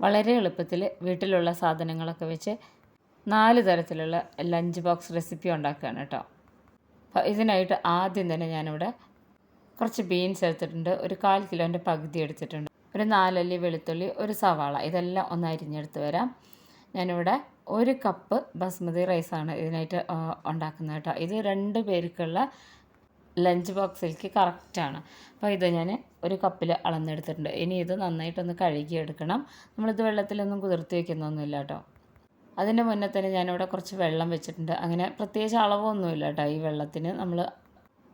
വളരെ എളുപ്പത്തിൽ വീട്ടിലുള്ള സാധനങ്ങളൊക്കെ വെച്ച് നാല് തരത്തിലുള്ള ലഞ്ച് ബോക്സ് റെസിപ്പി ഉണ്ടാക്കുകയാണ് കേട്ടോ. അപ്പോൾ ഇതിനായിട്ട് ആദ്യം തന്നെ ഞാനിവിടെ കുറച്ച് ബീൻസ് എടുത്തിട്ടുണ്ട് ഒരു കാൽ കിലോന്റെ പകുതി എടുത്തിട്ടുണ്ട് ഒരു നാലല്ലി വെളുത്തുള്ളി ഒരു സവാള ഇതെല്ലാം ഒന്ന് അരിഞ്ഞെടുത്ത് വരാം. ഞാനിവിടെ ഒരു കപ്പ് ബസ്മതി റൈസാണ് ഇതിനായിട്ട് ഉണ്ടാക്കുന്നത് കേട്ടോ. ഇത് രണ്ട് പേർക്കുള്ള ലഞ്ച് ബോക്സിലേക്ക് കറക്റ്റാണ് അപ്പോൾ ഇത് ഞാൻ ഒരു കപ്പിൽ അളന്നെടുത്തിട്ടുണ്ട്. ഇനി ഇത് നന്നായിട്ടൊന്ന് കഴുകിയെടുക്കണം. നമ്മളിത് വെള്ളത്തിലൊന്നും കുതിർത്തി വയ്ക്കുന്നൊന്നുമില്ല കേട്ടോ അതിന്റെ മുന്നേ തന്നെ ഞാനിവിടെ കുറച്ച് വെള്ളം വെച്ചിട്ടുണ്ട്. അങ്ങനെ പ്രത്യേകിച്ച് അളവൊന്നുമില്ല കേട്ടോ ഈ വെള്ളത്തിന്. നമ്മൾ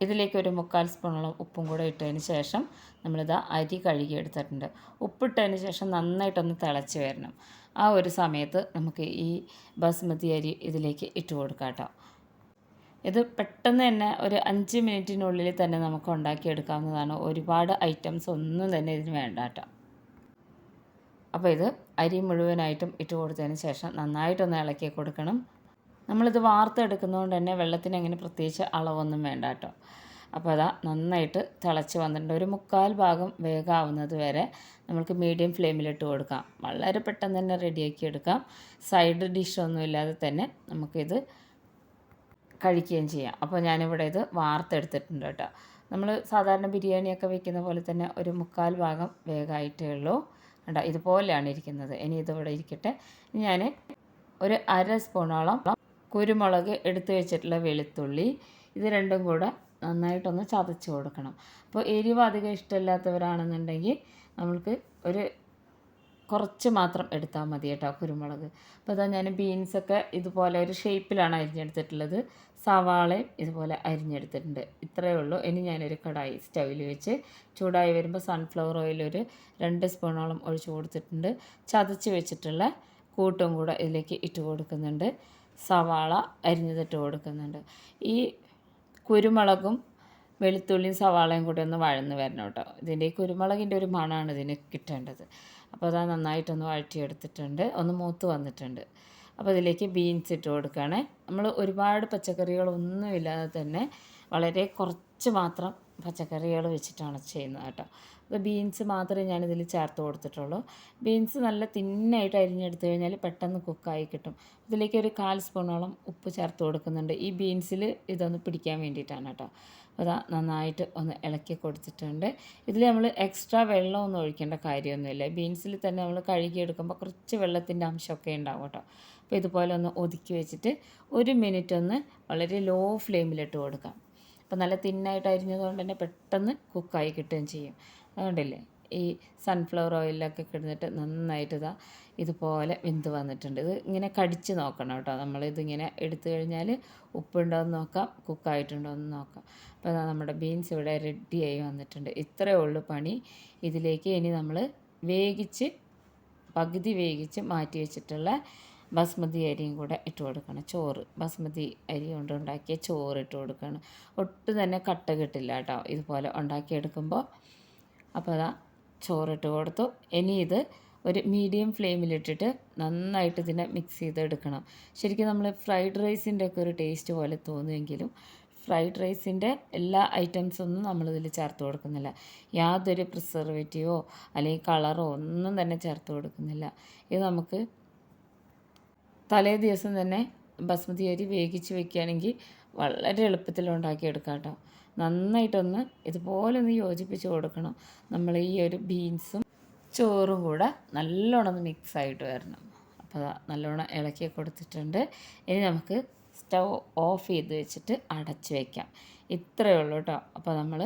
ഇതിലേക്ക് ഒരു മുക്കാൽ സ്പൂണോളം ഉപ്പും കൂടെ ഇട്ടതിന് ശേഷം നമ്മളിത് അരി കഴുകി എടുത്തിട്ടുണ്ട് ഉപ്പിട്ടതിന് ശേഷം നന്നായിട്ടൊന്ന് തിളച്ച് വരണം. ആ ഒരു സമയത്ത് നമുക്ക് ഈ ബസ്മതി അരി ഇതിലേക്ക് ഇട്ട് കൊടുക്കാം കേട്ടോ ഇത് പെട്ടെന്ന് തന്നെ ഒരു അഞ്ച് മിനിറ്റിനുള്ളിൽ തന്നെ നമുക്ക് ഉണ്ടാക്കിയെടുക്കാവുന്നതാണ്. ഒരുപാട് ഐറ്റംസ് ഒന്നും തന്നെ ഇതിന് വേണ്ട കേട്ടോ. അപ്പോൾ ഇത് അരി മുഴുവനായിട്ടും ഇട്ട് കൊടുത്തതിന് ശേഷം നന്നായിട്ടൊന്ന് ഇളക്കി കൊടുക്കണം. നമ്മളിത് വാർത്തെടുക്കുന്നതുകൊണ്ട് തന്നെ വെള്ളത്തിന് അങ്ങനെ പ്രത്യേകിച്ച് അളവൊന്നും വേണ്ട കേട്ടോ. അപ്പോൾ അതാ നന്നായിട്ട് തിളച്ച് വന്നിട്ടുണ്ട്. ഒരു മുക്കാൽ ഭാഗം വേഗാവുന്നത് വരെ നമുക്ക് മീഡിയം ഫ്ലെയിമിലിട്ട് കൊടുക്കാം. വളരെ പെട്ടെന്ന് തന്നെ റെഡിയാക്കി എടുക്കാം. സൈഡ് ഡിഷൊന്നും ഇല്ലാതെ തന്നെ നമുക്കിത് കഴിക്കുകയും ചെയ്യാം. അപ്പോൾ ഞാനിവിടെ ഇത് വാർത്തെടുത്തിട്ടുണ്ട് കേട്ടോ. നമ്മൾ സാധാരണ ബിരിയാണിയൊക്കെ വെക്കുന്ന പോലെ തന്നെ ഒരു മുക്കാൽ ഭാഗം വേഗമായിട്ടേ ഉള്ളൂ. കേട്ടോ ഇതുപോലെയാണ് ഇരിക്കുന്നത്. ഇനി ഇതിവിടെ ഇരിക്കട്ടെ. ഞാൻ ഒരു അര സ്പൂണോളം കുരുമുളക് എടുത്തു വെച്ചിട്ടുള്ള വെളുത്തുള്ളി. ഇത് രണ്ടും കൂടെ നന്നായിട്ടൊന്ന് ചതച്ച് കൊടുക്കണം. അപ്പോൾ എരിവ് അധികം ഇഷ്ടമില്ലാത്തവരാണെന്നുണ്ടെങ്കിൽ നമ്മൾക്ക് ഒരു കുറച്ച് മാത്രം എടുത്താൽ മതി കേട്ടോ കുരുമുളക്. അപ്പോൾ അതാ ഞാൻ ബീൻസൊക്കെ ഇതുപോലെ ഒരു ഷേപ്പിലാണ് അരിഞ്ഞെടുത്തിട്ടുള്ളത്. സവാളയും ഇതുപോലെ അരിഞ്ഞെടുത്തിട്ടുണ്ട്. ഇത്രയേ ഉള്ളൂ. ഇനി ഞാനൊരു കടായി സ്റ്റൗവിൽ വെച്ച് ചൂടായി വരുമ്പോൾ സൺഫ്ലവർ ഓയിൽ ഒരു രണ്ട് സ്പൂണോളം ഒഴിച്ച് കൊടുത്തിട്ടുണ്ട്. ചതച്ച് വെച്ചിട്ടുള്ള കൂട്ടും കൂടെ ഇതിലേക്ക് ഇട്ട് കൊടുക്കുന്നുണ്ട്. സവാള അരിഞ്ഞതിട്ട് കൊടുക്കുന്നുണ്ട്. ഈ കുരുമുളകും വെളുത്തുള്ളിയും സവാളയും കൂടി ഒന്ന് വഴന്ന് വരണം കേട്ടോ. ഇതിന്റെ കുരുമുളകിന്റെ ഒരു മണമാണ് ഇതിന് കിട്ടേണ്ടത്. അപ്പോൾ അത് നന്നായിട്ടൊന്ന് വഴറ്റിയെടുത്തിട്ടുണ്ട്. ഒന്ന് മൂത്ത് വന്നിട്ടുണ്ട്. അപ്പോൾ ഇതിലേക്ക് ബീൻസ് ഇട്ട് കൊടുക്കുകയാണേ. നമ്മൾ ഒരുപാട് പച്ചക്കറികളൊന്നും ഇല്ലാതെ തന്നെ വളരെ കുറച്ച് മാത്രം പച്ചക്കറികൾ വെച്ചിട്ടാണ് ചെയ്യുന്നത് കേട്ടോ. അപ്പോൾ ബീൻസ് മാത്രമേ ഞാനിതിൽ ചേർത്ത് കൊടുത്തിട്ടുള്ളൂ. ബീൻസ് നല്ല തിന്നായിട്ട് അരിഞ്ഞെടുത്ത് കഴിഞ്ഞാൽ പെട്ടെന്ന് കുക്കായി കിട്ടും. ഇതിലേക്ക് ഒരു കാൽ സ്പൂണോളം ഉപ്പ് ചേർത്ത് കൊടുക്കുന്നുണ്ട്. ഈ ബീൻസിൽ ഇതൊന്ന് പിടിക്കാൻ വേണ്ടിയിട്ടാണ് കേട്ടോ. അതാ നന്നായിട്ട് ഒന്ന് ഇളക്കി കൊടുത്തിട്ടുണ്ട്. ഇതിൽ നമ്മൾ എക്സ്ട്രാ വെള്ളമൊന്നും ഒഴിക്കേണ്ട കാര്യമൊന്നുമില്ല. ബീൻസിൽ തന്നെ നമ്മൾ കഴുകിയെടുക്കുമ്പോൾ കുറച്ച് വെള്ളത്തിന്റെ അംശമൊക്കെ ഉണ്ടാവും കേട്ടോ. അപ്പോൾ ഇതുപോലെ ഒന്ന് ഒതുക്കി വെച്ചിട്ട് ഒരു മിനിറ്റ് ഒന്ന് വളരെ ലോ ഫ്ലെയിമിലിട്ട് കൊടുക്കാം. അപ്പോൾ നല്ല തിന്നായിട്ട് അരിഞ്ഞതുകൊണ്ട് തന്നെ പെട്ടെന്ന് കുക്കായി കിട്ടുകയും ചെയ്യും. അതുകൊണ്ടല്ലേ? ഈ സൺഫ്ലവർ ഓയിലൊക്കെ കിടന്നിട്ട് നന്നായിട്ട് ഇതാ ഇതുപോലെ വെന്ത് വന്നിട്ടുണ്ട്. ഇത് ഇങ്ങനെ കടിച്ച് നോക്കണം കേട്ടോ. നമ്മളിതിങ്ങനെ എടുത്തു കഴിഞ്ഞാൽ ഉപ്പുണ്ടോ എന്ന് നോക്കാം കുക്കായിട്ടുണ്ടോ എന്ന് നോക്കാം അപ്പോൾ നമ്മുടെ ബീൻസ് ഇവിടെ റെഡിയായി വന്നിട്ടുണ്ട്. ഇത്രയേ ഉള്ളൂ പണി. ഇതിലേക്ക് ഇനി നമ്മൾ വേവിച്ച് പകുതി വേവിച്ച് മാറ്റി വെച്ചിട്ടുള്ള ബസ്മതി അരിയും കൂടെ ഇട്ട് കൊടുക്കണം. ചോറ്. ബസ്മതി അരി കൊണ്ട് ഉണ്ടാക്കിയ ചോറ് ഇട്ട് കൊടുക്കണം. ഒട്ടും തന്നെ കട്ട കിട്ടില്ല കേട്ടോ. ഇതുപോലെ ഉണ്ടാക്കിയെടുക്കുമ്പോൾ അപ്പോൾ അതാ ചോറിട്ട് കൊടുത്തു. ഇനി ഇത് ഒരു മീഡിയം ഫ്ലെയിമിലിട്ടിട്ട് നന്നായിട്ട് ഇതിനെ മിക്സ് ചെയ്തെടുക്കണം. ശരിക്കും നമ്മൾ ഫ്രൈഡ് റൈസിന്റെ ഒക്കെ ഒരു ടേസ്റ്റ് പോലെ തോന്നുമെങ്കിലും ഫ്രൈഡ് റൈസിന്റെ എല്ലാ ഐറ്റംസൊന്നും നമ്മളിതിൽ ചേർത്ത് കൊടുക്കുന്നില്ല. യാതൊരു പ്രിസർവേറ്റീവോ അല്ലെങ്കിൽ കളറോ ഒന്നും തന്നെ ചേർത്ത് കൊടുക്കുന്നില്ല. ഇത് നമുക്ക് തലേ ദിവസം തന്നെ ബസ്മതി അരി വേവിച്ച് വെക്കുകയാണെങ്കിൽ വളരെ എളുപ്പത്തിൽ ഉണ്ടാക്കിയെടുക്കാം കേട്ടോ. നന്നായിട്ടൊന്ന് ഇതുപോലെ ഒന്ന് യോജിപ്പിച്ച് കൊടുക്കണം. നമ്മൾ ഈ ഒരു ബീൻസും ചോറും കൂടെ നല്ലോണം മിക്സ് ആയിട്ട് വരണം. അപ്പോൾ നല്ലോണം ഇളക്കി കൊടുത്തിട്ടുണ്ട്. ഇനി നമുക്ക് സ്റ്റൗ ഓഫ് ചെയ്ത് വെച്ചിട്ട് അടച്ച് വയ്ക്കാം ഇത്രയേ ഉള്ളൂ കേട്ടോ അപ്പോൾ നമ്മൾ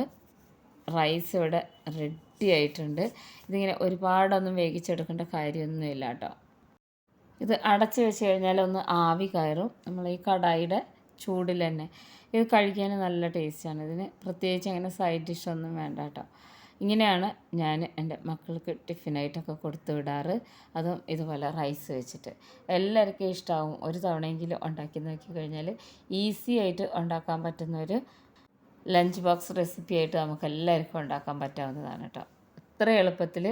റൈസ് ഇവിടെ റെഡി ആയിട്ടുണ്ട്. ഇതിങ്ങനെ ഒരുപാടൊന്നും വേവിച്ചെടുക്കേണ്ട കാര്യമൊന്നുമില്ല കേട്ടോ ഇത് അടച്ച് വെച്ച് കഴിഞ്ഞാൽ ഒന്ന് ആവി കയറും. നമ്മൾ ഈ കടായിയുടെ ചൂടിൽ തന്നെ. ഇത് കഴിക്കാൻ നല്ല ടേസ്റ്റാണ് ഇതിന് പ്രത്യേകിച്ച് അങ്ങനെ സൈഡ് ഡിഷ് ഒന്നും വേണ്ട കേട്ടോ ഇങ്ങനെയാണ് ഞാൻ എന്റെ മക്കൾക്ക് ടിഫിനായിട്ടൊക്കെ കൊടുത്തു വിടാറ്. അതും ഇതുപോലെ റൈസ് വെച്ചിട്ട്. എല്ലാവർക്കും ഇഷ്ടമാവും ഒരു തവണയെങ്കിലും ഉണ്ടാക്കി നോക്കി കഴിഞ്ഞാൽ ഈസി ആയിട്ട് ഉണ്ടാക്കാൻ പറ്റുന്ന ഒരു ലഞ്ച് ബോക്സ് റെസിപ്പി ആയിട്ട് നമുക്ക് എല്ലാവർക്കും ഉണ്ടാക്കാൻ പറ്റാവുന്നതാണ് കേട്ടോ. ഇത്ര എളുപ്പത്തിൽ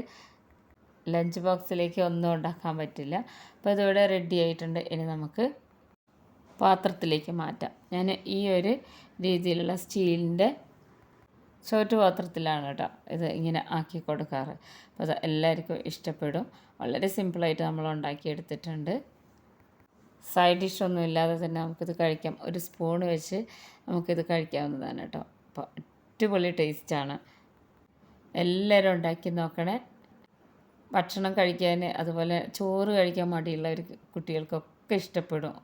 ലഞ്ച് ബോക്സിലേക്ക് ഒന്നും ഉണ്ടാക്കാൻ പറ്റില്ല. അപ്പോൾ ഇതിവിടെ റെഡി ആയിട്ടുണ്ട്. ഇനി നമുക്ക് പാത്രത്തിലേക്ക് മാറ്റാം. ഞാൻ ഈ ഒരു രീതിയിലുള്ള സ്റ്റീലിന്റെ ചോറ്റുപാത്രത്തിലാണ് കേട്ടോ ഇത് ഇങ്ങനെ ആക്കി കൊടുക്കാറ്. അപ്പോൾ അത് എല്ലാവർക്കും ഇഷ്ടപ്പെടും. വളരെ സിമ്പിളായിട്ട് നമ്മൾ ഉണ്ടാക്കിയെടുത്തിട്ടുണ്ട്. സൈഡ് ഡിഷ് ഒന്നും ഇല്ലാതെ തന്നെ നമുക്കിത് കഴിക്കാം. ഒരു സ്പൂൺ വെച്ച് നമുക്കിത് കഴിക്കാവുന്നതാണ് കേട്ടോ. അപ്പോൾ അടിപൊളി ടേസ്റ്റാണ്. എല്ലാവരും ഉണ്ടാക്കി നോക്കണേ. ഭക്ഷണം കഴിക്കാൻ അതുപോലെ ചോറ് കഴിക്കാൻ മടിയുള്ളവർ കുട്ടികൾക്കൊക്കെ ഇഷ്ടപ്പെടും.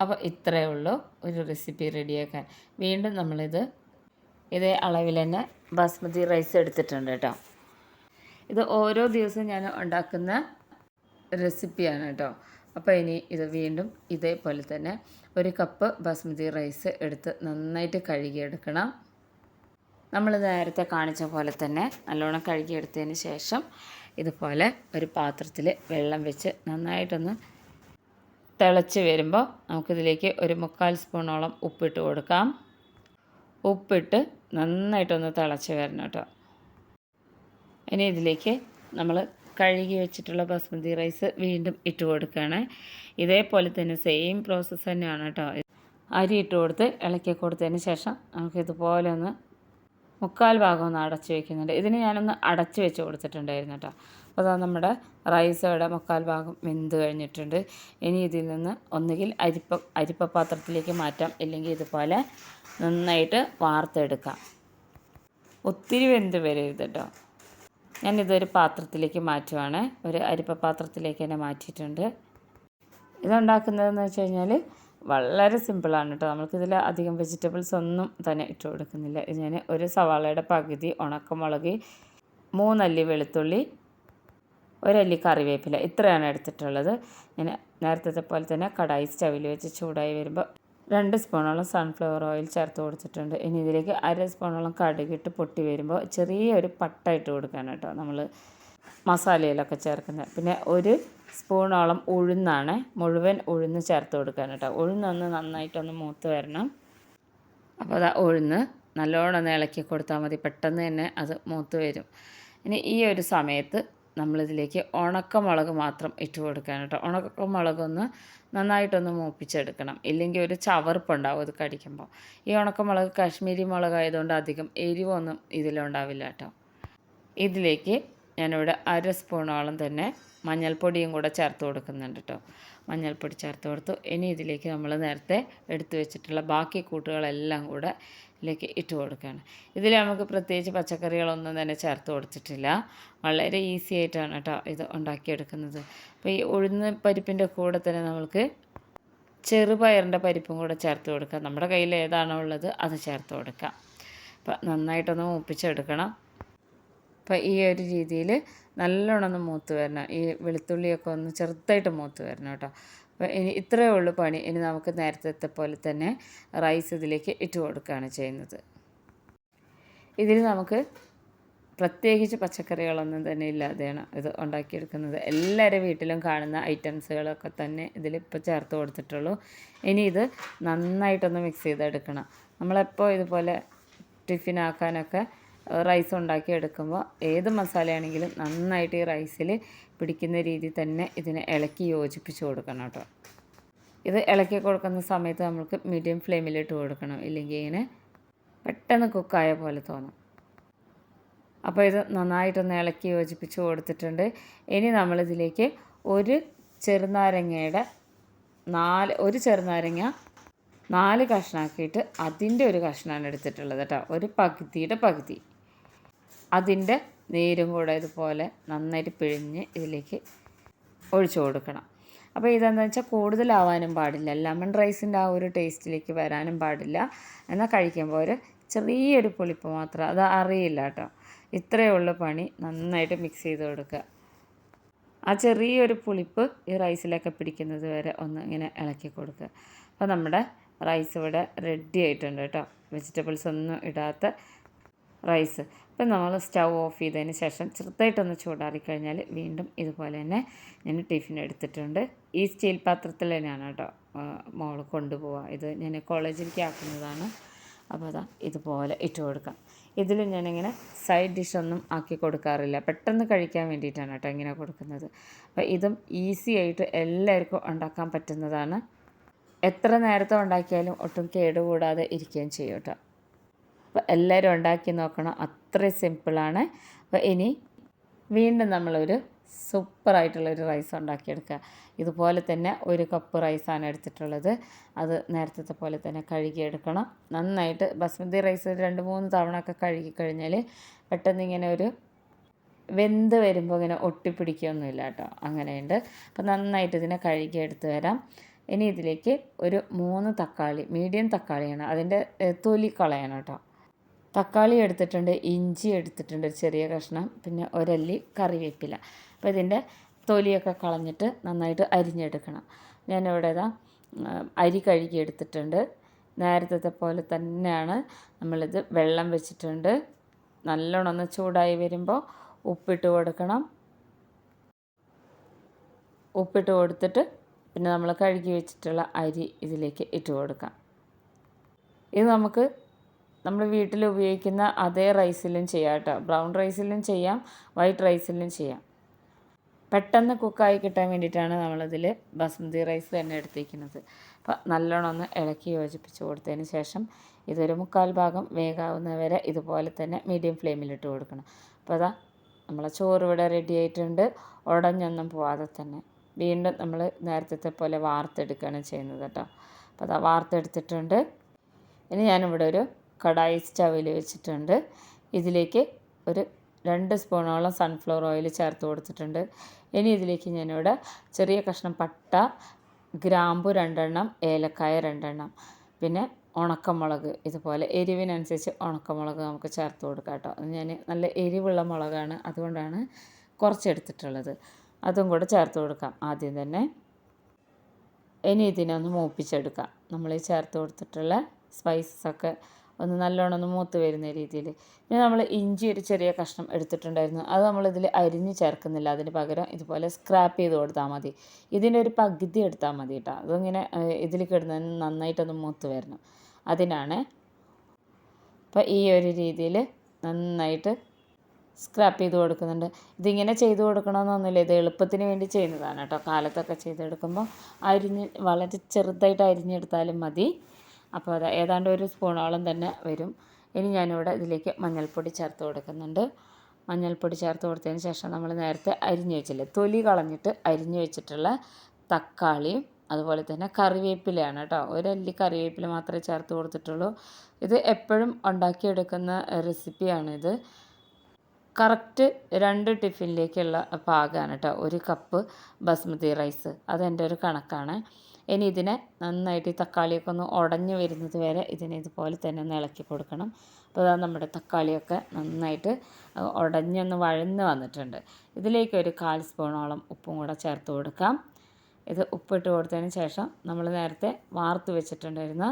അപ്പോൾ ഇത്രയേ ഉള്ളൂ. ഒരു റെസിപ്പി റെഡിയാക്കാൻ. വീണ്ടും നമ്മളിത് ഇതേ അളവിൽ തന്നെ ബാസ്മതി റൈസ് എടുത്തിട്ടുണ്ട് കേട്ടോ. ഇത് ഓരോ ദിവസവും ഞാൻ ഉണ്ടാക്കുന്ന റെസിപ്പിയാണ് കേട്ടോ. അപ്പോൾ ഇനി ഇത് വീണ്ടും ഇതേപോലെ തന്നെ ഒരു കപ്പ് ബാസ്മതി റൈസ് എടുത്ത് നന്നായിട്ട് കഴുകിയെടുക്കണം. നമ്മൾ നേരത്തെ കാണിച്ച പോലെ തന്നെ നല്ലോണം കഴുകിയെടുത്തതിന് ശേഷം ഇതുപോലെ ഒരു പാത്രത്തിൽ വെള്ളം വെച്ച് നന്നായിട്ടൊന്ന് തിളച്ച് വരുമ്പോൾ നമുക്കിതിലേക്ക് ഒരു മുക്കാൽ സ്പൂണോളം ഉപ്പിട്ട് കൊടുക്കാം. ഉപ്പിട്ട് നന്നായിട്ടൊന്ന് തിളച്ച് വരണം കേട്ടോ. ഇനി ഇതിലേക്ക് നമ്മൾ കഴുകി വെച്ചിട്ടുള്ള ബസ്മതി റൈസ് വീണ്ടും ഇട്ട് കൊടുക്കുകയാണ്. ഇതേപോലെ തന്നെ സെയിം പ്രോസസ്സ് തന്നെയാണ് കേട്ടോ. അരി ഇട്ട് കൊടുത്ത് ഇളക്കി കൊടുത്തതിന് ശേഷം നമുക്ക് ഇതുപോലെ ഒന്ന് മുക്കാൽ ഭാഗം ഒന്ന് അടച്ച് വെക്കുന്നുണ്ട്. ഇതിന് ഞാനൊന്ന് അടച്ച് വെച്ച് കൊടുത്തിട്ടുണ്ടായിരുന്നു കേട്ടോ. അപ്പോൾ അതാ നമ്മുടെ റൈസ് അവിടെ മുക്കാൽ ഭാഗം വെന്ത് കഴിഞ്ഞിട്ടുണ്ട്. ഇനി ഇതിൽ നിന്ന് ഒന്നുകിൽ അരിപ്പ അരിപ്പ പാത്രത്തിലേക്ക് മാറ്റാം. ഇല്ലെങ്കിൽ ഇതുപോലെ നന്നായിട്ട് വാർത്തെടുക്കാം. ഒത്തിരി വെന്ത് വരരുത് കേട്ടോ ഞാനിതൊരു പാത്രത്തിലേക്ക് മാറ്റുവാണ്. ഒരു അരിപ്പ പാത്രത്തിലേക്ക് തന്നെ മാറ്റിയിട്ടുണ്ട്. ഇതുണ്ടാക്കുന്നതെന്ന് വെച്ച് കഴിഞ്ഞാൽ വളരെ സിമ്പിളാണ് കേട്ടോ നമുക്കിതിൽ അധികം വെജിറ്റബിൾസ് ഒന്നും തന്നെ ഇട്ട് കൊടുക്കുന്നില്ല. ഞാൻ ഒരു സവാളയുടെ പകുതി ഉണക്കമുളക് മൂന്നല്ലി വെളുത്തുള്ളി ഒരല്ലി കറിവേപ്പില ഇത്രയാണ് എടുത്തിട്ടുള്ളത്. ഞാൻ നേരത്തെ പോലെ തന്നെ കടായി സ്റ്റവിൽ വെച്ച് ചൂടായി വരുമ്പോൾ രണ്ട് സ്പൂണോളം സൺഫ്ലവർ ഓയിൽ ചേർത്ത് കൊടുത്തിട്ടുണ്ട്. ഇനി ഇതിലേക്ക് അര സ്പൂണോളം കടുകിട്ട് പൊട്ടി വരുമ്പോൾ ചെറിയൊരു പട്ടായിട്ട് കൊടുക്കാൻ കേട്ടോ നമ്മൾ മസാലയിലൊക്കെ ചേർക്കുന്നത്. പിന്നെ ഒരു സ്പൂണോളം ഉഴുന്നാണ് മുഴുവൻ ഉഴുന്ന് ചേർത്ത് കൊടുക്കാൻ കേട്ടോ. ഉഴുന്നൊന്ന് നന്നായിട്ടൊന്ന് മൂത്ത് വരണം. അപ്പോൾ അത് ഉഴുന്ന് നല്ലോണം ഒന്ന് ഇളക്കി കൊടുത്താൽ മതി. പെട്ടെന്ന് തന്നെ അത് മൂത്ത് വരും. ഇനി ഈ ഒരു സമയത്ത് നമ്മളിതിലേക്ക് ഉണക്കമുളക് മാത്രം ഇട്ട് കൊടുക്കാൻ കേട്ടോ. ഉണക്കമുളകൊന്ന് നന്നായിട്ടൊന്ന് മൂപ്പിച്ചെടുക്കണം. ഇല്ലെങ്കിൽ ഒരു ചവർപ്പുണ്ടാവും അത് കടിക്കുമ്പോൾ. ഈ ഉണക്കമുളക് കാശ്മീരി മുളകായതുകൊണ്ട് അധികം എരിവൊന്നും ഇതിലുണ്ടാവില്ല കേട്ടോ. ഇതിലേക്ക് ഞാനിവിടെ അര സ്പൂണോളം തന്നെ മഞ്ഞൾപ്പൊടിയും കൂടെ ചേർത്ത് കൊടുക്കുന്നുണ്ട് കേട്ടോ. മഞ്ഞൾപ്പൊടി ചേർത്ത് കൊടുത്തു. ഇനി ഇതിലേക്ക് നമ്മൾ നേരത്തെ എടുത്തു വെച്ചിട്ടുള്ള ബാക്കി കൂട്ടുകളെല്ലാം കൂടെ ഇതിലേക്ക് ഇട്ട് കൊടുക്കുകയാണ്. ഇതിൽ നമുക്ക് പ്രത്യേകിച്ച് പച്ചക്കറികളൊന്നും തന്നെ ചേർത്ത് കൊടുത്തിട്ടില്ല. വളരെ ഈസി ആയിട്ടാണ് കേട്ടോ ഇത് ഉണ്ടാക്കിയെടുക്കുന്നത്. അപ്പോൾ ഈ ഉഴുന്ന് പരിപ്പിന്റെ കൂടെ തന്നെ നമുക്ക് ചെറുപയറിന്റെ പരിപ്പും കൂടെ ചേർത്ത് കൊടുക്കാം. നമ്മുടെ കയ്യിൽ ഏതാണോ ഉള്ളത് അത് ചേർത്ത് കൊടുക്കാം. അപ്പോൾ നന്നായിട്ടൊന്ന് മൂപ്പിച്ചെടുക്കണം. അപ്പോൾ ഈ ഒരു രീതിയിൽ നല്ലോണം ഒന്ന് മൂത്ത് വരണം. ഈ വെളുത്തുള്ളിയൊക്കെ ഒന്ന് ചെറുതായിട്ട് മൂത്ത് വരണം കേട്ടോ ഇനി ഇത്രയേ ഉള്ളൂ പണി. ഇനി നമുക്ക് നേരത്തെ പോലെ തന്നെ റൈസ് ഇതിലേക്ക് ഇട്ട് കൊടുക്കുകയാണ് ചെയ്യുന്നത്. ഇതിൽ നമുക്ക് പ്രത്യേകിച്ച് പച്ചക്കറികളൊന്നും തന്നെ ഇല്ലാതെയാണ് ഇത് ഉണ്ടാക്കിയെടുക്കുന്നത്. എല്ലാവരും വീട്ടിലും കാണുന്ന ഐറ്റംസുകളൊക്കെ തന്നെ ഇതിലിപ്പോൾ ചേർത്ത് കൊടുത്തിട്ടുള്ളൂ. ഇനി ഇത് നന്നായിട്ടൊന്ന് മിക്സ് ചെയ്തെടുക്കണം. നമ്മളെപ്പോൾ ഇതുപോലെ ടിഫിനാക്കാനൊക്കെ റൈസ് ഉണ്ടാക്കി എടുക്കുമ്പോൾ ഏത് മസാലയാണെങ്കിലും നന്നായിട്ട് ഈ റൈസിൽ പിടിക്കുന്ന രീതിയിൽ തന്നെ ഇതിനെ ഇളക്കി യോജിപ്പിച്ച് കൊടുക്കണം കേട്ടോ. ഇത് ഇളക്കി കൊടുക്കുന്ന സമയത്ത് നമുക്ക് മീഡിയം ഫ്ലെയിമിലിട്ട് കൊടുക്കണം. ഇല്ലെങ്കിൽ ഇങ്ങനെ പെട്ടെന്ന് കുക്കായ പോലെ തോന്നും. അപ്പോൾ ഇത് നന്നായിട്ടൊന്ന് ഇളക്കി യോജിപ്പിച്ച് കൊടുത്തിട്ടുണ്ട്. ഇനി നമ്മളിതിലേക്ക് ഒരു ചെറുനാരങ്ങയുടെ നാല് ഒരു ചെറുനാരങ്ങ നാല് കഷ്ണമാക്കിയിട്ട് അതിന്റെ ഒരു കഷ്ണമാണ് എടുത്തിട്ടുള്ളത് കേട്ടോ. ഒരു പകുതിയുടെ പകുതി. അതിന്റെ നീരും കൂടെ ഇതുപോലെ നന്നായിട്ട് പിഴിഞ്ഞ് ഇതിലേക്ക് ഒഴിച്ചു കൊടുക്കണം. അപ്പോൾ ഇതെന്താ വെച്ചാൽ കൂടുതലാവാനും പാടില്ല. ലെമൺ റൈസിന്റെ ആ ഒരു ടേസ്റ്റിലേക്ക് വരാനും പാടില്ല. എന്നാൽ കഴിക്കുമ്പോൾ ഒരു ചെറിയൊരു പുളിപ്പ് മാത്രം അത് അറിയില്ല കേട്ടോ. ഇത്രയേ ഉള്ളൂ പണി. നന്നായിട്ട് മിക്സ് ചെയ്ത് കൊടുക്കുക. ആ ചെറിയൊരു പുളിപ്പ് ഈ റൈസിലൊക്കെ പിടിക്കുന്നത് വരെ ഒന്ന് ഇങ്ങനെ ഇളക്കി കൊടുക്കുക. അപ്പോൾ നമ്മുടെ റൈസ് ഇവിടെ റെഡി ആയിട്ടുണ്ട് കേട്ടോ. വെജിറ്റബിൾസ് ഒന്നും ഇടാത്ത റൈസ്. ഇപ്പം നമ്മൾ സ്റ്റൗ ഓഫ് ചെയ്തതിന് ശേഷം ചെറുതായിട്ടൊന്ന് ചൂടാറിക്കഴിഞ്ഞാൽ വീണ്ടും ഇതുപോലെ തന്നെ ഞാൻ ടിഫിൻ എടുത്തിട്ടുണ്ട്. ഈ സ്റ്റീൽ പാത്രത്തിൽ തന്നെയാണ് കേട്ടോ മോൾ കൊണ്ടുപോവുക. ഇത് ഞാൻ കോളേജിലേക്ക് ആക്കുന്നതാണ്. അപ്പോൾ അതാ ഇതുപോലെ ഇട്ട് കൊടുക്കാം. ഇതിൽ ഞാനിങ്ങനെ സൈഡ് ഡിഷൊന്നും ആക്കി കൊടുക്കാറില്ല. പെട്ടെന്ന് കഴിക്കാൻ വേണ്ടിയിട്ടാണ് കേട്ടോ ഇങ്ങനെ കൊടുക്കുന്നത്. അപ്പോൾ ഇതും ഈസി ആയിട്ട് എല്ലാവർക്കും ഉണ്ടാക്കാൻ പറ്റുന്നതാണ്. എത്ര നേരത്തെ ഉണ്ടാക്കിയാലും ഒട്ടും കേടുകൂടാതെ ഇരിക്കുകയും ചെയ്യും കേട്ടോ. അപ്പോൾ എല്ലാവരും ഉണ്ടാക്കി നോക്കണം. അത്രയും സിമ്പിളാണ് അപ്പോൾ ഇനി വീണ്ടും നമ്മളൊരു സൂപ്പറായിട്ടുള്ളൊരു റൈസ് ഉണ്ടാക്കിയെടുക്കുക. ഇതുപോലെ തന്നെ ഒരു കപ്പ് റൈസാണ് എടുത്തിട്ടുള്ളത്. അത് നേരത്തെ പോലെ തന്നെ കഴുകിയെടുക്കണം. നന്നായിട്ട് ബസ്മതി റൈസ് രണ്ട് മൂന്ന് തവണ ഒക്കെ കഴുകി കഴിഞ്ഞാൽ പെട്ടെന്ന് ഇങ്ങനെ ഒരു വെന്ത് വരുമ്പോൾ ഇങ്ങനെ ഒട്ടിപ്പിടിക്കുകയൊന്നുമില്ല കേട്ടോ. അങ്ങനെയുണ്ട്. അപ്പോൾ നന്നായിട്ട് ഇതിനെ കഴുകിയെടുത്ത് വരാം. ഇനി ഇതിലേക്ക് ഒരു മൂന്ന് തക്കാളി മീഡിയം തക്കാളിയാണ്. അതിന്റെ തൊലി കളയണം കേട്ടോ. തക്കാളി എടുത്തിട്ടുണ്ട് ഇഞ്ചി എടുത്തിട്ടുണ്ട് ചെറിയ കഷ്ണം പിന്നെ ഒരല്ലി കറിവേപ്പില. അപ്പോൾ ഇതിന്റെ തൊലിയൊക്കെ കളഞ്ഞിട്ട് നന്നായിട്ട് അരിഞ്ഞെടുക്കണം. ഞാനിവിടെ ഇതാ അരി കഴുകി എടുത്തിട്ടുണ്ട്. നേരത്തെ പോലെ തന്നെയാണ് നമ്മളിത് വെള്ളം വെച്ചിട്ടുണ്ട്. നല്ലോണം ഒന്ന് ചൂടായി വരുമ്പോൾ ഉപ്പിട്ട് കൊടുക്കണം. ഉപ്പിട്ട് കൊടുത്തിട്ട് പിന്നെ നമ്മൾ കഴുകി വെച്ചിട്ടുള്ള അരി ഇതിലേക്ക് ഇട്ട് കൊടുക്കാം. ഇത് നമുക്ക് നമ്മൾ വീട്ടിൽ ഉപയോഗിക്കുന്ന അതേ റൈസിലും ചെയ്യാം കേട്ടോ. ബ്രൗൺ റൈസിലും ചെയ്യാം വൈറ്റ് റൈസിലും ചെയ്യാം. പെട്ടെന്ന് കുക്കായി കിട്ടാൻ വേണ്ടിയിട്ടാണ് നമ്മളിതിൽ ബസ്മതി റൈസ് തന്നെ എടുത്തിരിക്കുന്നത്. അപ്പോൾ നല്ലോണം ഒന്ന് ഇളക്കി യോജിപ്പിച്ച് കൊടുത്തതിന് ശേഷം ഇതൊരു മുക്കാൽ ഭാഗം വേകാവുന്നവരെ ഇതുപോലെ തന്നെ മീഡിയം ഫ്ലെയിമിലിട്ട് കൊടുക്കണം. അപ്പോൾ അതാ നമ്മളെ ചോറ് ഇവിടെ റെഡി ആയിട്ടുണ്ട്. ഉടഞ്ഞൊന്നും പോവാതെ തന്നെ വീണ്ടും നമ്മൾ നേരത്തെ പോലെ വാർത്തെടുക്കുകയാണ് ചെയ്യുന്നത് കേട്ടോ. അപ്പോൾ അതാ വാർത്തെടുത്തിട്ടുണ്ട്. ഇനി ഞാനിവിടെ ഒരു കടായി സ്റ്റവിൽ വെച്ചിട്ടുണ്ട്. ഇതിലേക്ക് ഒരു രണ്ട് സ്പൂണോളം സൺഫ്ലവർ ഓയിൽ ചേർത്ത് കൊടുത്തിട്ടുണ്ട്. ഇനി ഇതിലേക്ക് ഞാനിവിടെ ചെറിയ കഷ്ണം പട്ട ഗ്രാമ്പു രണ്ടെണ്ണം ഏലക്കായ രണ്ടെണ്ണം പിന്നെ ഉണക്കമുളക് ഇതുപോലെ എരിവിനനുസരിച്ച് ഉണക്കമുളക് നമുക്ക് ചേർത്ത് കൊടുക്കാം കേട്ടോ. ഞാൻ നല്ല എരിവുള്ള മുളകാണ് അതുകൊണ്ടാണ് കുറച്ചെടുത്തിട്ടുള്ളത്. അതും കൂടെ ചേർത്ത് കൊടുക്കാം ആദ്യം തന്നെ. ഇനി ഇതിനെ ഒന്ന് മൂപ്പിച്ചെടുക്കാം. നമ്മൾ ചേർത്ത് കൊടുത്തിട്ടുള്ള സ്പൈസസൊക്കെ ഒന്ന് നല്ലോണം ഒന്ന് മൂത്ത് വരുന്ന രീതിയിൽ. പിന്നെ നമ്മൾ ഇഞ്ചി ഒരു ചെറിയ കഷ്ണം എടുത്തിട്ടുണ്ടായിരുന്നു. അത് നമ്മളിതിൽ അരിഞ്ഞ് ചേർക്കുന്നില്ല. അതിന് പകരം ഇതുപോലെ സ്ക്രാപ്പ് ചെയ്ത് കൊടുത്താൽ മതി. ഇതിന്റെ ഒരു പകുതി എടുത്താൽ മതി കേട്ടോ. അതിങ്ങനെ ഇതിൽ കിടന്നതിന് നന്നായിട്ടൊന്ന് മൂത്ത് വരണം. അതിനാണ് അപ്പോൾ ഈ ഒരു രീതിയിൽ നന്നായിട്ട് സ്ക്രാപ്പ് ചെയ്ത് കൊടുക്കുന്നുണ്ട്. ഇതിങ്ങനെ ചെയ്ത് കൊടുക്കണമെന്നൊന്നുമില്ല. ഇത് എളുപ്പത്തിന് വേണ്ടി ചെയ്യുന്നതാണ് കേട്ടോ. കാലത്തൊക്കെ ചെയ്തെടുക്കുമ്പോൾ അരിഞ്ഞ് വളരെ ചെറുതായിട്ട് അരിഞ്ഞെടുത്താലും മതി. അപ്പോൾ അത് ഏതാണ്ട് ഒരു സ്പൂണോളം തന്നെ വരും. ഇനി ഞാനിവിടെ ഇതിലേക്ക് മഞ്ഞൾപ്പൊടി ചേർത്ത് കൊടുക്കുന്നുണ്ട്. മഞ്ഞൾപ്പൊടി ചേർത്ത് കൊടുത്തതിന് ശേഷം നമ്മൾ നേരത്തെ അരിഞ്ഞു വെച്ചില്ലേ തൊലി കളഞ്ഞിട്ട് അരിഞ്ഞു വെച്ചിട്ടുള്ള തക്കാളിയും അതുപോലെ തന്നെ കറിവേപ്പിലയാണ് കേട്ടോ. ഒരല്ലി കറിവേപ്പില മാത്രമേ ചേർത്ത് കൊടുത്തിട്ടുള്ളൂ. ഇത് എപ്പോഴും ഉണ്ടാക്കിയെടുക്കുന്ന റെസിപ്പിയാണിത് കറക്റ്റ് രണ്ട് ടിഫിനിലേക്കുള്ള പാകമാണ് കേട്ടോ. ഒരു കപ്പ് ബസ്മതി റൈസ്. അതെന്റെ ഒരു കണക്കാണ്. ഇനി ഇതിനെ നന്നായിട്ട് ഈ തക്കാളിയൊക്കെ ഒന്ന് ഉടഞ്ഞു വരുന്നത് വരെ ഇതിനെ ഇതുപോലെ തന്നെ ഒന്ന് ഇളക്കി കൊടുക്കണം. അപ്പോൾ അതാ നമ്മുടെ തക്കാളിയൊക്കെ നന്നായിട്ട് ഉടഞ്ഞൊന്ന് വഴന്ന് വന്നിട്ടുണ്ട്. ഇതിലേക്ക് ഒരു കാൽ സ്പൂണോളം ഉപ്പും കൂടെ ചേർത്ത് കൊടുക്കാം. ഇത് ഉപ്പിട്ട് കൊടുത്തതിന് ശേഷം നമ്മൾ നേരത്തെ വാർത്ത് വെച്ചിട്ടുണ്ടായിരുന്ന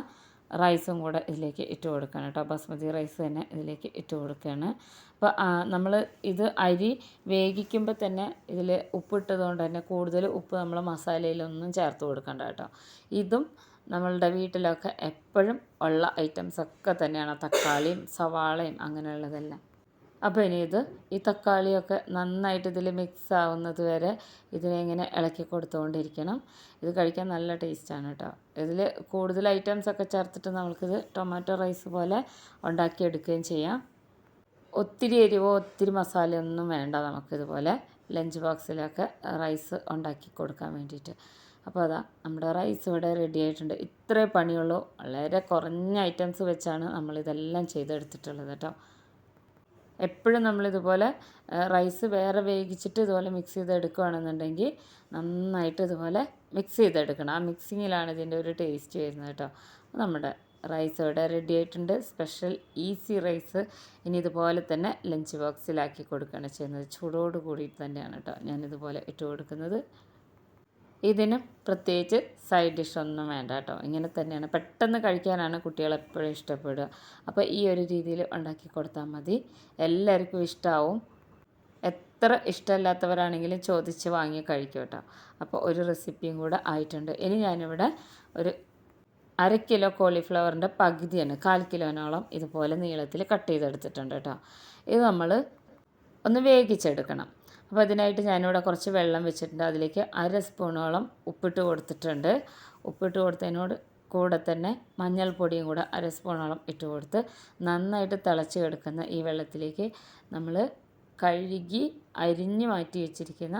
റൈസും കൂടെ ഇതിലേക്ക് ഇട്ട് കൊടുക്കണം കേട്ടോ. ബസ്മതി റൈസ് തന്നെ ഇതിലേക്ക് ഇട്ട് കൊടുക്കുകയാണ്. അപ്പോൾ നമ്മൾ ഇത് അരി വേവിക്കുമ്പോൾ തന്നെ ഇതിൽ ഉപ്പിട്ടത് കൊണ്ട് തന്നെ കൂടുതൽ ഉപ്പ് നമ്മൾ മസാലയിലൊന്നും ചേർത്ത് കൊടുക്കണ്ട കേട്ടോ. ഇതും നമ്മളുടെ വീട്ടിലൊക്കെ എപ്പോഴും ഉള്ള ഐറ്റംസ് ഒക്കെ തന്നെയാണ്. തക്കാളിയും സവാളയും അങ്ങനെയുള്ളതെല്ലാം. അപ്പോൾ ഇനി ഇത് ഈ തക്കാളിയൊക്കെ നന്നായിട്ട് ഇതിൽ മിക്സ് ആവുന്നത് വരെ ഇതിനെ ഇങ്ങനെ ഇളക്കി കൊടുത്തുകൊണ്ടിരിക്കണം ഇത് കഴിക്കാൻ നല്ല ടേസ്റ്റാണ് കേട്ടോ. ഇതിൽ കൂടുതൽ ഐറ്റംസ് ഒക്കെ ചേർത്തിട്ട് നമുക്കിത് ടൊമാറ്റോ റൈസ് പോലെ ഉണ്ടാക്കിയെടുക്കുകയും ചെയ്യാം. ഒത്തിരി എരിവോ ഒത്തിരി മസാലയൊന്നും വേണ്ട നമുക്കിതുപോലെ ലഞ്ച് ബോക്സിലൊക്കെ റൈസ് ഉണ്ടാക്കി കൊടുക്കാൻ വേണ്ടിയിട്ട്. അപ്പോൾ അതാ നമ്മുടെ റൈസ് ഇവിടെ റെഡി ആയിട്ടുണ്ട്. ഇത്രേ പണിയുള്ളൂ. വളരെ കുറഞ്ഞ ഐറ്റംസ് വെച്ചാണ് നമ്മളിതെല്ലാം ചെയ്തെടുത്തിട്ടുള്ളത് കേട്ടോ. എപ്പോഴും നമ്മളിതുപോലെ റൈസ് വേറെ വേവിച്ചിട്ട് ഇതുപോലെ മിക്സ് ചെയ്തെടുക്കുകയാണെന്നുണ്ടെങ്കിൽ നന്നായിട്ട് ഇതുപോലെ മിക്സ് ചെയ്തെടുക്കണം. ആ മിക്സിങ്ങിലാണ് ഇതിന്റെ ഒരു ടേസ്റ്റ് വരുന്നത് കേട്ടോ. നമ്മുടെ റൈസ് ഇവിടെ റെഡി ആയിട്ടുണ്ട്. സ്പെഷ്യൽ ഈസി റൈസ് ഇനി ഇതുപോലെ തന്നെ ലഞ്ച് ബോക്സിലാക്കി കൊടുക്കുകയാണ് ചെയ്യുന്നത്. ചൂടോട് കൂടിയിട്ട് തന്നെയാണ് കേട്ടോ ഞാനിതുപോലെ ഇട്ട് കൊടുക്കുന്നത്. ഇതിന് പ്രത്യേകിച്ച് സൈഡ് ഡിഷ് ഒന്നും വേണ്ട കേട്ടോ. ഇങ്ങനെ തന്നെയാണ്. പെട്ടെന്ന് കഴിക്കാനാണ് കുട്ടികൾ എപ്പോഴും ഇഷ്ടപ്പെടുക. അപ്പോൾ ഈ ഒരു രീതിയിൽ ഉണ്ടാക്കി കൊടുത്താൽ മതി. എല്ലാവർക്കും ഇഷ്ടമാവും എത്ര ഇഷ്ടമല്ലാത്തവരാണെങ്കിലും ചോദിച്ച് വാങ്ങി കഴിക്കും കേട്ടോ. അപ്പോൾ ഒരു റെസിപ്പിയും കൂടെ ആയിട്ടുണ്ട്. ഇനി ഞാനിവിടെ ഒരു അര കിലോ കോളിഫ്ലവറിന്റെ പകുതിയാണ്. കാൽ കിലോനോളം ഇതുപോലെ നീളത്തിൽ കട്ട് ചെയ്തെടുത്തിട്ടുണ്ട് കേട്ടോ. ഇത് നമ്മൾ ഒന്ന് വേവിച്ചെടുക്കണം. അപ്പോൾ അതിനായിട്ട് ഞാനിവിടെ കുറച്ച് വെള്ളം വെച്ചിട്ടുണ്ട്. അതിലേക്ക് അര സ്പൂണോളം ഉപ്പിട്ട് കൊടുത്തിട്ടുണ്ട്. ഉപ്പിട്ട് കൊടുത്തതിനോട് കൂടെ തന്നെ മഞ്ഞൾപ്പൊടിയും കൂടെ അര സ്പൂണോളം ഇട്ട് കൊടുത്ത് നന്നായിട്ട് തിളച്ച് കിടക്കുന്ന ഈ വെള്ളത്തിലേക്ക് നമ്മൾ കഴുകി അരിഞ്ഞ് മാറ്റി വെച്ചിരിക്കുന്ന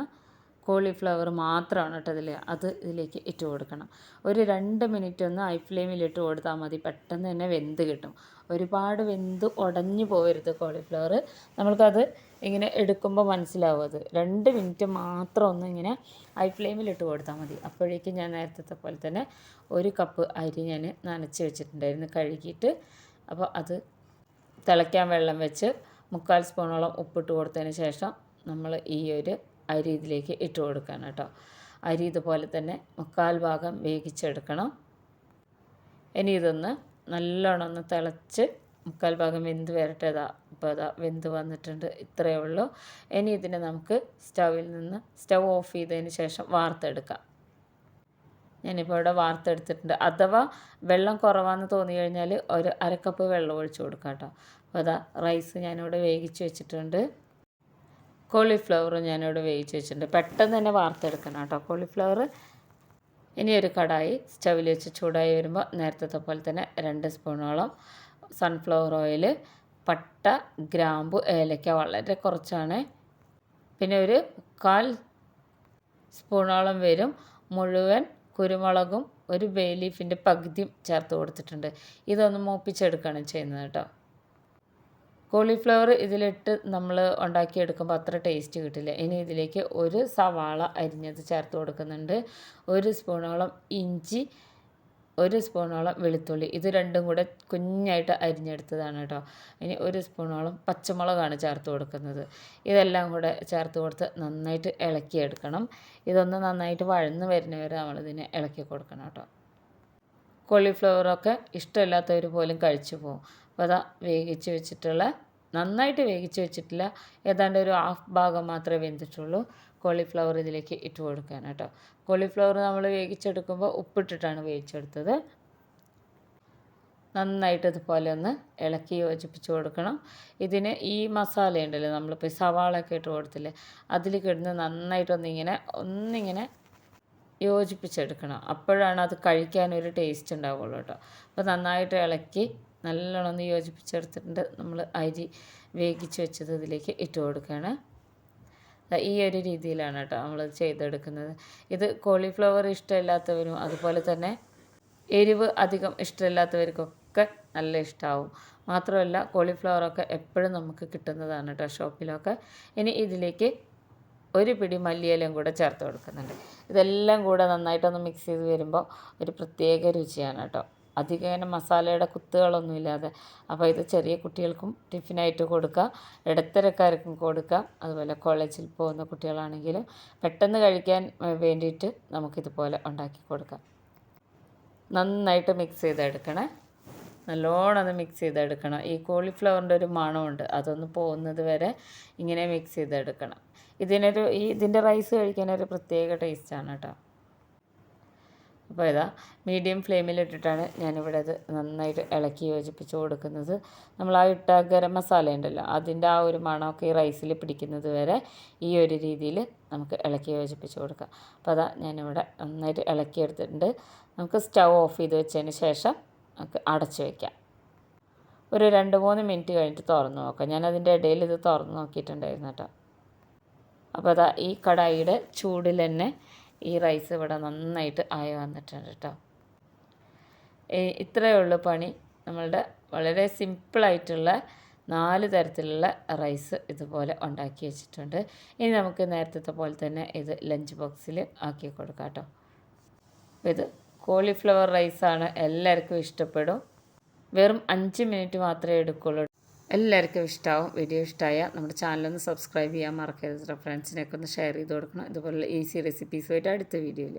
കോളിഫ്ലവർ മാത്രമാണ് കേട്ടോ ഇതിൽ അത് ഇതിലേക്ക് ഇട്ട് കൊടുക്കണം. ഒരു രണ്ട് മിനിറ്റ് ഒന്ന് ഹൈ ഫ്ലെയിമിൽ ഇട്ട് കൊടുത്താൽ മതി. പെട്ടെന്ന് തന്നെ വെന്ത് കിട്ടും. ഒരുപാട് വെന്ത് ഉടഞ്ഞു പോകരുത് കോളിഫ്ലവർ. നമ്മൾക്കത് ഇങ്ങനെ എടുക്കുമ്പോൾ മനസ്സിലാവും അത്. രണ്ട് മിനിറ്റ് മാത്രം ഒന്ന് ഇങ്ങനെ ഹൈ ഫ്ലെയിമിൽ ഇട്ട് കൊടുത്താൽ മതി. അപ്പോഴേക്കും ഞാൻ നേരത്തെ പോലെ തന്നെ ഒരു കപ്പ് അരി ഞാൻ നനച്ച് വെച്ചിട്ടുണ്ടായിരുന്നു കഴുകിയിട്ട്. അപ്പോൾ അത് തിളയ്ക്കാൻ വെള്ളം വെച്ച് മുക്കാൽ സ്പൂണോളം ഉപ്പിട്ട് കൊടുത്തതിന് ശേഷം നമ്മൾ ഈ ഒരു അരി ഇതിലേക്ക് ഇട്ട് കൊടുക്കണം കേട്ടോ. അരി ഇതുപോലെ തന്നെ മുക്കാൽ ഭാഗം വേവിച്ചെടുക്കണം. ഇനി ഇതൊന്ന് നല്ലോണം ഒന്ന് തിളച്ച് മുക്കാൽ ഭാഗം വെന്ത് വരട്ടെ. ഇതാ ഇപ്പോൾ അതാ വെന്ത് വന്നിട്ടുണ്ട്. ഇത്രയേ ഉള്ളൂ. ഇനി ഇതിനെ നമുക്ക് സ്റ്റൗവിൽ നിന്ന് സ്റ്റൗ ഓഫ് ചെയ്തതിന് ശേഷം വാർത്തെടുക്കാം. ഞാനിപ്പോൾ ഇവിടെ വാർത്തെടുത്തിട്ടുണ്ട്. അഥവാ വെള്ളം കുറവാന്ന് തോന്നി കഴിഞ്ഞാൽ ഒരു അരക്കപ്പ് വെള്ളം ഒഴിച്ച് കൊടുക്കാം കേട്ടോ. അപ്പോൾ അതാ റൈസ് ഞാനിവിടെ വേവിച്ച് വെച്ചിട്ടുണ്ട്. കോളിഫ്ലവർ ഞാനിവിടെ വേവിച്ച് വെച്ചിട്ടുണ്ട്. പെട്ടെന്ന് തന്നെ വാർത്തെടുക്കണം കേട്ടോ. കോളിഫ്ലവർ ഇനി ഒരു കടായി സ്റ്റവിൽ വെച്ച് ചൂടായി വരുമ്പോൾ നേരത്തെ പോലെ തന്നെ രണ്ട് സ്പൂണോളം സൺഫ്ലവർ ഓയിൽ പട്ട ഗ്രാമ്പു ഏലക്ക വളരെ കുറച്ചാണ്. പിന്നെ ഒരു കാൽ സ്പൂണോളം വരും മുഴുവൻ കുരുമുളകും ഒരു ബേ ലീഫിന്റെ പകുതിയും ചേർത്ത് കൊടുത്തിട്ടുണ്ട്. ഇതൊന്ന് മൂപ്പിച്ചെടുക്കുകയാണ് ചെയ്യുന്നത് കേട്ടോ. കോളിഫ്ലവർ ഇതിലിട്ട് നമ്മൾ ഉണ്ടാക്കിയെടുക്കുമ്പോൾ അത്ര ടേസ്റ്റ് കിട്ടില്ല. ഇനി ഇതിലേക്ക് ഒരു സവാള അരിഞ്ഞത് ചേർത്ത് കൊടുക്കുന്നുണ്ട്. ഒരു സ്പൂണോളം ഇഞ്ചി ഒരു സ്പൂണോളം വെളുത്തുള്ളി. ഇത് രണ്ടും കൂടെ കുഞ്ഞായിട്ട് അരിഞ്ഞെടുത്തതാണ് കേട്ടോ ഇനി ഒരു സ്പൂണോളം പച്ചമുളകാണ് ചേർത്ത് കൊടുക്കുന്നത്. ഇതെല്ലാം കൂടെ ചേർത്ത് കൊടുത്ത് നന്നായിട്ട് ഇളക്കിയെടുക്കണം. ഇതൊന്ന് നന്നായിട്ട് വഴന്ന് വരുന്നവരെ നമ്മളിതിനെ ഇളക്കി കൊടുക്കണം കേട്ടോ കോളിഫ്ലവറൊക്കെ ഇഷ്ടമില്ലാത്തവർ പോലും കഴിച്ചു പോകും. അപ്പോൾ അതാ വേവിച്ച് വെച്ചിട്ടുള്ള നന്നായിട്ട് വേവിച്ച് വെച്ചിട്ടില്ല ഏതാണ്ട് ഒരു ഹാഫ് ഭാഗം മാത്രമേ വെന്തിട്ടുള്ളൂ കോളിഫ്ലവർ ഇതിലേക്ക് ഇട്ട് കൊടുക്കാൻ കേട്ടോ. കോളിഫ്ലവർ നമ്മൾ വേവിച്ചെടുക്കുമ്പോൾ ഉപ്പിട്ടിട്ടാണ് വേവിച്ചെടുത്തത്. നന്നായിട്ട് ഇതുപോലെ ഒന്ന് ഇളക്കി യോജിപ്പിച്ച് കൊടുക്കണം. ഇതിന് ഈ മസാല ഉണ്ടല്ലോ നമ്മളിപ്പോൾ സവാളൊക്കെ ഇട്ട് കൊടുത്തില്ലേ അതിൽ കിടന്ന് നന്നായിട്ടൊന്നിങ്ങനെ ഒന്നിങ്ങനെ യോജിപ്പിച്ചെടുക്കണം. അപ്പോഴാണ് അത് കഴിക്കാൻ ഒരു ടേസ്റ്റ് ഉണ്ടാവുള്ളൂ കേട്ടോ. അപ്പോൾ നന്നായിട്ട് ഇളക്കി നല്ലോണം ഒന്ന് യോജിപ്പിച്ചെടുത്തിട്ടുണ്ട്. നമ്മൾ അരി വേവിച്ച് വെച്ചത് ഇതിലേക്ക് ഇട്ട് കൊടുക്കുകയാണ്. ഈ ഒരു രീതിയിലാണ് കേട്ടോ നമ്മൾ ചെയ്തെടുക്കുന്നത്. ഇത് കോളിഫ്ലവർ ഇഷ്ടമില്ലാത്തവരും അതുപോലെ തന്നെ എരിവ് അധികം ഇഷ്ടമില്ലാത്തവർക്കൊക്കെ നല്ല ഇഷ്ടമാവും മാത്രമല്ല കോളിഫ്ലവറൊക്കെ എപ്പോഴും നമുക്ക് കിട്ടുന്നതാണ് കേട്ടോ ഷോപ്പിലൊക്കെ. ഇനി ഇതിലേക്ക് ഒരു പിടി മല്ലിയിലയും കൂടെ ചേർത്ത് കൊടുക്കുന്നുണ്ട്. ഇതെല്ലാം കൂടെ നന്നായിട്ടൊന്ന് മിക്സ് ചെയ്ത് വരുമ്പോൾ ഒരു പ്രത്യേക രുചിയാണ് കേട്ടോ. അധികം ഇങ്ങനെ മസാലയുടെ കുത്തുകളൊന്നും ഇല്ലാതെ. അപ്പോൾ ഇത് ചെറിയ കുട്ടികൾക്കും ടിഫിനായിട്ട് കൊടുക്കാം. ഇടത്തരക്കാർക്കും കൊടുക്കാം. അതുപോലെ കോളേജിൽ പോകുന്ന കുട്ടികളാണെങ്കിലും പെട്ടെന്ന് കഴിക്കാൻ വേണ്ടിയിട്ട് നമുക്കിതുപോലെ ഉണ്ടാക്കി കൊടുക്കാം. നന്നായിട്ട് മിക്സ് ചെയ്തെടുക്കണേ. നല്ലോണം ഒന്ന് മിക്സ് ചെയ്തെടുക്കണം. ഈ കോളിഫ്ലവറിന്റെ ഒരു മണമുണ്ട്. അതൊന്ന് പോകുന്നത് വരെ ഇങ്ങനെ മിക്സ് ചെയ്തെടുക്കണം. ഇതിനൊരു ഈ ഇതിന്റെ റൈസ് കഴിക്കാനൊരു പ്രത്യേക ടേസ്റ്റാണ് കേട്ടോ. അപ്പോൾ ഇതാ മീഡിയം ഫ്ലെയിമിലിട്ടിട്ടാണ് ഞാനിവിടെ അത് നന്നായിട്ട് ഇളക്കി യോജിപ്പിച്ച് കൊടുക്കുന്നത്. നമ്മൾ ആ ഇട്ട ഗരം മസാല ഉണ്ടല്ലോ അതിന്റെ ആ ഒരു മണമൊക്കെ ഈ റൈസിൽ പിടിക്കുന്നത് വരെ ഈ ഒരു രീതിയിൽ നമുക്ക് ഇളക്കി യോജിപ്പിച്ച് കൊടുക്കാം. അപ്പോൾ അതാ ഞാനിവിടെ നന്നായിട്ട് ഇളക്കി എടുത്തിട്ടുണ്ട് നമുക്ക് സ്റ്റൗ ഓഫ് ചെയ്ത് വെച്ചതിന് ശേഷം നമുക്ക് അടച്ച് വയ്ക്കാം ഒരു രണ്ട് മൂന്ന് മിനിറ്റ് കഴിഞ്ഞിട്ട് തുറന്ന് നോക്കാം. ഞാൻ അതിന്റെ ഇടയിൽ ഇത് തുറന്ന് നോക്കിയിട്ടുണ്ടായിരുന്നു കേട്ടോ. അപ്പോൾ അതാ ഈ കടായിയുടെ ചൂടിൽ തന്നെ ഈ റൈസ് ഇവിടെ നന്നായിട്ട് ആയി വന്നിട്ടുണ്ട് കേട്ടോ ഇത്രയേ ഉള്ളൂ പണി. നമ്മളുടെ വളരെ സിമ്പിളായിട്ടുള്ള നാല് തരത്തിലുള്ള റൈസ് ഇതുപോലെ ഉണ്ടാക്കി വെച്ചിട്ടുണ്ട്. ഇനി നമുക്ക് നേരത്തെ പോലെ തന്നെ ഇത് ലഞ്ച് ബോക്സിൽ ആക്കി കൊടുക്കാം കേട്ടോ ഇത് കോളിഫ്ലവർ റൈസാണ് എല്ലാവർക്കും ഇഷ്ടപ്പെടും. വെറും അഞ്ച് മിനിറ്റ് മാത്രമേ എടുക്കുള്ളൂ എല്ലാവർക്കും ഇഷ്ടമാവും വീഡിയോ ഇഷ്ടമായ നമ്മുടെ ചാനലൊന്ന് സബ്സ്ക്രൈബ് ചെയ്യാൻ മറക്കരുത്. ഫ്രണ്ട്സിനൊക്കെ ഒന്ന് ഷെയർ ചെയ്ത് കൊടുക്കണം. ഇതുപോലുള്ള ഈസി റെസിപ്പീസുമായിട്ട് അടുത്ത വീഡിയോയിൽ